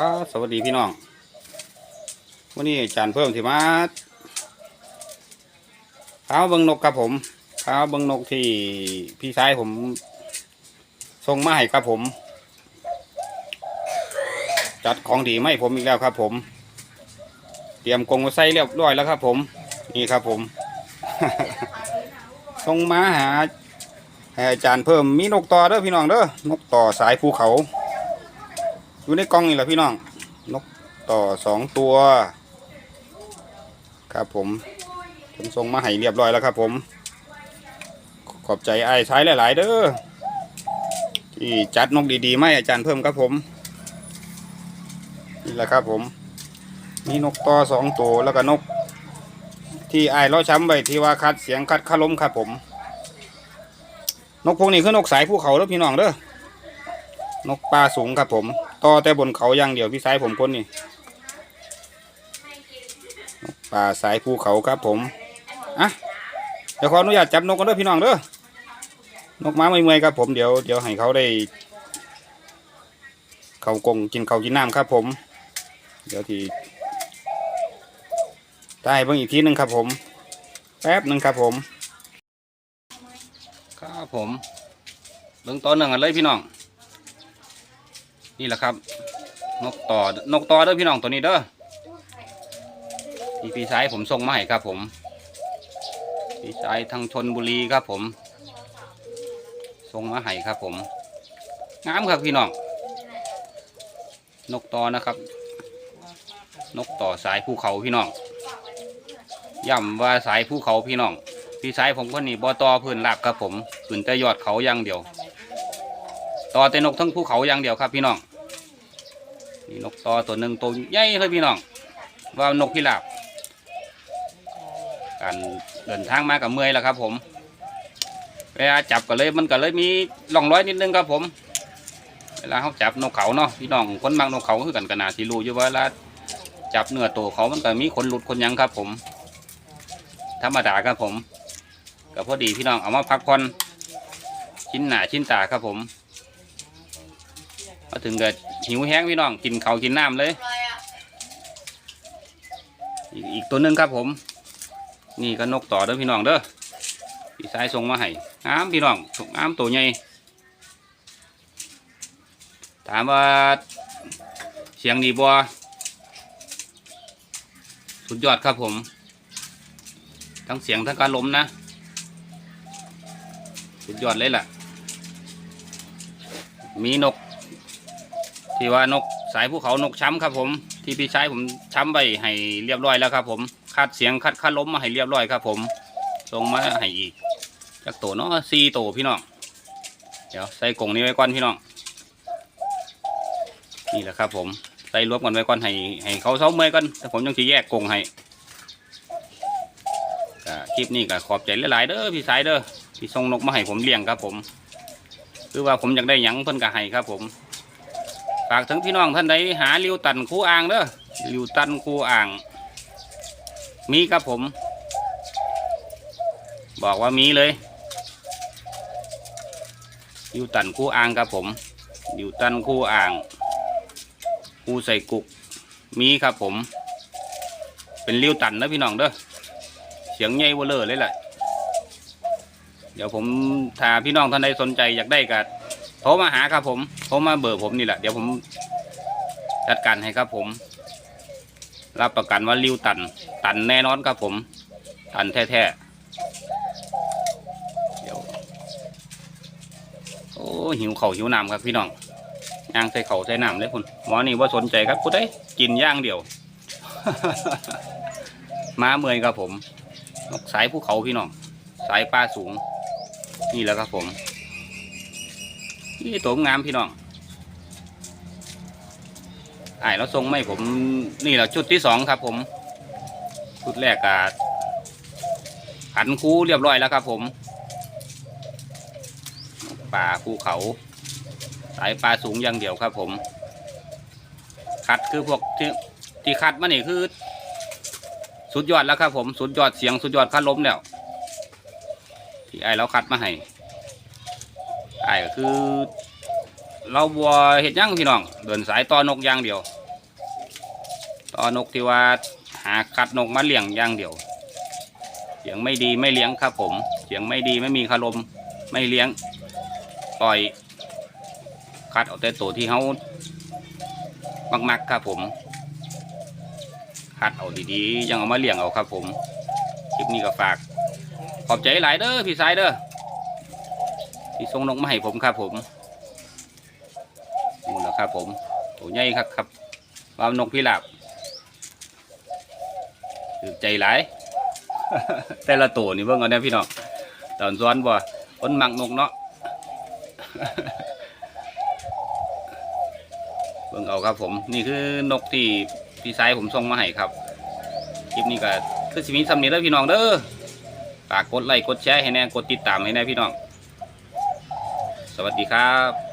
ครับสวัสดีพี่น้อง วันนี้อาจารย์เพิ่มที่มาพามาเบิงนกครับผมพามาเบิงนกที่พี่ชายผมส่งมาให้ครับผม จัดของดีไม่ผมอีกแล้วครับผม เตรียมกรงมาใส่เรียบร้อยแล้วครับ ผม นี่ครับผมส่งมาหาให้อาจารย์เพิ่มมีนกต่อเด้อพี่น้องเด้อนกต่อสายภูเขา อยู่ในกล่องนี่แหละพี่น้อง นกต่อสองตัว ครับผมผมส่งมาให้เรียบร้อยแล้วครับผม ขอบใจไอ้ใช้หลาย ๆ เด้อที่จัดนกดีๆมาให้อาจารย์เพิ่มครับผมนี่แหละครับผม มีนกต่อสองตัวแล้วก็นก ที่ไอ้ายเราช้ำไว้ที่ว่าคัดเสียงคัดคาล้มครับผม นกพวกนี้คือนกสายภูเขาเด้อพี่น้องเด้อนกปลาสูงครับผม ต่อแต่บนเขาอย่างเดียวพี่สายผมคนนี่ปลาสายภูเขาครับผมอะเดี๋ยวขออนุญาตจับนกกันเด้อพี่น้องเด้อนกม้าไม่เมื่อยๆครับผมเดี๋ยวเดี๋ยวให้เขาได้ เขากงกินเขากินน้ำครับผม เดี๋ยวทีได้เบิ่งอีกทีหนึ่งครับผม แป๊บหนึ่งครับผม ครับผมเบิ่งตอนหนึ่งกันเลยพี่น้อง นี่แหละครับ นกต่อนกต่อเด้อพี่น้องตัวนี้เด้อที่พี่ชายผมส่งมาให้ครับ ผม พี่ชายทางชนบุรีครับผมส่งมาให้ครับ ผมงามครับพี่น้องนกต่อนะครับ นกต่อสายภูเขาพี่น้องย่ำว่าสายภูเขาพี่น้องพี่ชายผมคนนี้บอตอพื้นลาบครับผมขึ้นแต่ยอดเขาอย่างเดียว ต่อแต่นกทั้งภูเขาอย่างเดียวครับ พี่น้องนี่นกต่อตัวหนึ่งตัวใหญ่เลยพี่น้อง ว่านกพิราบการเดินทางมากับเมื่อยแล้วครับ ผมเวลาจับก็เลยมันก็เลยมีร่องรอยนิดนึงครับผม เวลาเขาจับนกเขาเนาะพี่น้องคนบางนกเขาคือกันกันนาที่รู้อยู่ว่าเวลาจับเนื้อตัวเขามันก็มีขนหลุดขนยังครับ ผม ธรรมดาครับผมก็พอดีพี่น้องเอามาพักผ่อนชิ้นหนาชิ้นตาครับผม มาถึงก็หิวแห้งพี่น้องกินเขากินน้ำเลย อีกตัวหนึ่งครับผม นี่ก็นกต่อเด้อพี่น้องเด้อพี่สายส่งมาให้งามพี่น้องส่งงามตัวใหญ่ถามว่าเสียงดีบัวสุดยอดครับผม ทั้งเสียงทั้งการล้มนะ สุดยอดเลยล่ะ มีนก ที่ว่านกสายภูเขานกช้ำครับ ผมที่พี่ชายผมช้ำไปให้เรียบร้อยแล้วครับ ผมคัดเสียงคัดคัดล้มมาให้เรียบร้อยครับ ผมส่งมาให้อีกจากตัวเนาะสี่ตัวพี่น้องเดี๋ยวใส่กรงนี้ไว้ก่อนพี่น้องนี่แหละครับ ผมใส่รวมกันไว้ก่อนให้ให้เขาเซ้าเมื่อยก่อนแต่ผมยังจะแยกกรงให้กคลิปนี้ก็ขอบใจหลายๆเด้อพี่สายเด้อที่ส่งนกมาให้ผมเลี้ยงครับ ผม คือว่าผมอยากได้หยังเพิ่นก็ให้ครับ ผม ฝากถึงพี่น้องท่านใดหาริวตันคูอ่างเด้อริวตันคูอ่าง มีครับผม บอกว่ามีเลยริวตันคูอ่างครับผมริวตันคูอ่างคูใส่กุก มีครับผม เป็นริวตันนะพี่น้องเด้อเสียงใหญ่เวอร์เลอร์เลยแหละเดี๋ยวผมถ้าพี่น้องท่านใดสนใจอยากได้กั โทรมาหาครับผมโทรมาเบอร์ผมนี่แหละเดี๋ยวผมจัดการให้ครับผม รับประกันว่าริ้วตัน ตันแน่นอนครับผม ตันแท้ๆเดี๋ยวโอ้หิวเข่าหิวน้ำครับพี่น้องย่างใส่เข่าใส่น้ำเลยคุณหมอนี่ว่าสนใจครับผู้ใดกินย่างเดียวมาเมยครับผม สายภูเขาพี่น้อง สายปลาสูง นี่แหละครับผม นี่ตัวงามพี่น้องไอ้เราทรงไม่ผมนี่แหละชุดที่สองครับ ผม ชุดแรกกะหันคูเรียบร้อยแล้วครับ ผม ป่าภูเขา สายปลาสูงอย่างเดียวครับ ผม คัดคือพวกที่ที่คัดมานี่คือ สุดยอดแล้วครับ ผม สุดยอดเสียงสุดยอดคัดล้มแล้วที่ไอ้เราคัดมาให้ ไอ้ก็คือ เราบัวเห็ดย่างพี่น้อง เดินสายต่อนกย่างเดียวต่อนกที่ว่าหาคัดนกมาเลี้ยงย่างเดียวเสียงไม่ดีไม่เลี้ยงครับผมเสียงไม่ดีไม่มีคารมไม่เลี้ยงปล่อย คัดเอาแต่ตัวที่เขามักๆครับผมคัดเอาดีๆยังเอามาเลี้ยงเอาครับผมคลิปนี้ก็ฝาก ขอบใจหลายเด้อพี่สายเด้อ ที่ส่งนกมาให้ผมครับผมนู่นแหละครับ ผมตัวใหญ่ครับครับว่านกพิราบถือใจหลาย แต่ละตัวนี่เบิ่งเอาเนี่ยพี่น้องตอนซ้อนบ่คนมักนกเนาะเบิ่งเอาครับผมนี่คือนกที่พี่สายผมส่งมาให้ครับคลิปนี้ก็คือสิมีสำเนียงเด้อพี่น้องเด้อฝากกดไลค์กดแชร์ให้แน่กดติดตามให้แน่พี่น้อง สวัสดีครับ